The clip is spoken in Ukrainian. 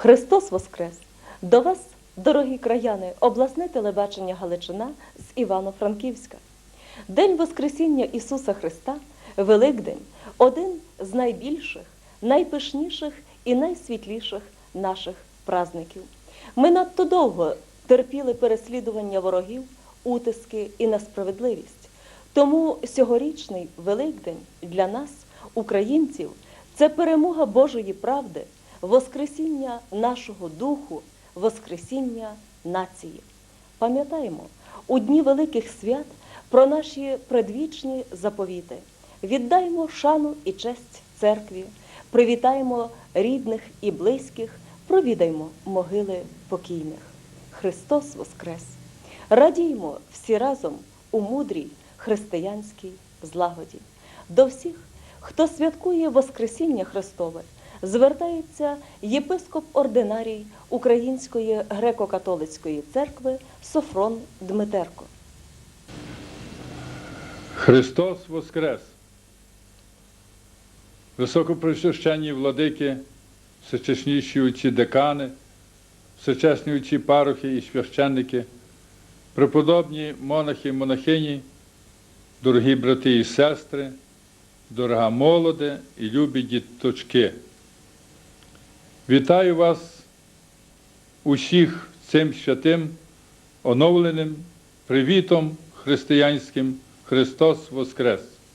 Христос Воскрес! До вас, дорогі краяни, обласне телебачення Галичина з Івано-Франківська. День Воскресіння Ісуса Христа, Великдень, один з найбільших, найпишніших і найсвітліших наших праздників. Ми надто довго терпіли переслідування ворогів, утиски і несправедливість. Тому сьогорічний Великдень для нас, українців, це перемога Божої правди, Воскресіння нашого духу, Воскресіння нації. Пам'ятаємо у дні великих свят про наші предвічні заповіти. Віддаймо шану і честь церкві, привітаємо рідних і близьких, провідаймо могили покійних. Христос Воскрес! Радіймо всі разом у мудрій християнській злагоді. До всіх, хто святкує Воскресіння Христове, звертається єпископ ординарій Української греко-католицької церкви Софрон Дмитерко. Христос Воскрес! Високоприсвященні владики, всечесніші отці декани, всечесні отці парохи і священники, преподобні монахи і монахині, дорогі брати і сестри, дорога молоде і любі діточки. Вітаю вас усіх цим святим, оновленим привітом християнським Христос Воскрес!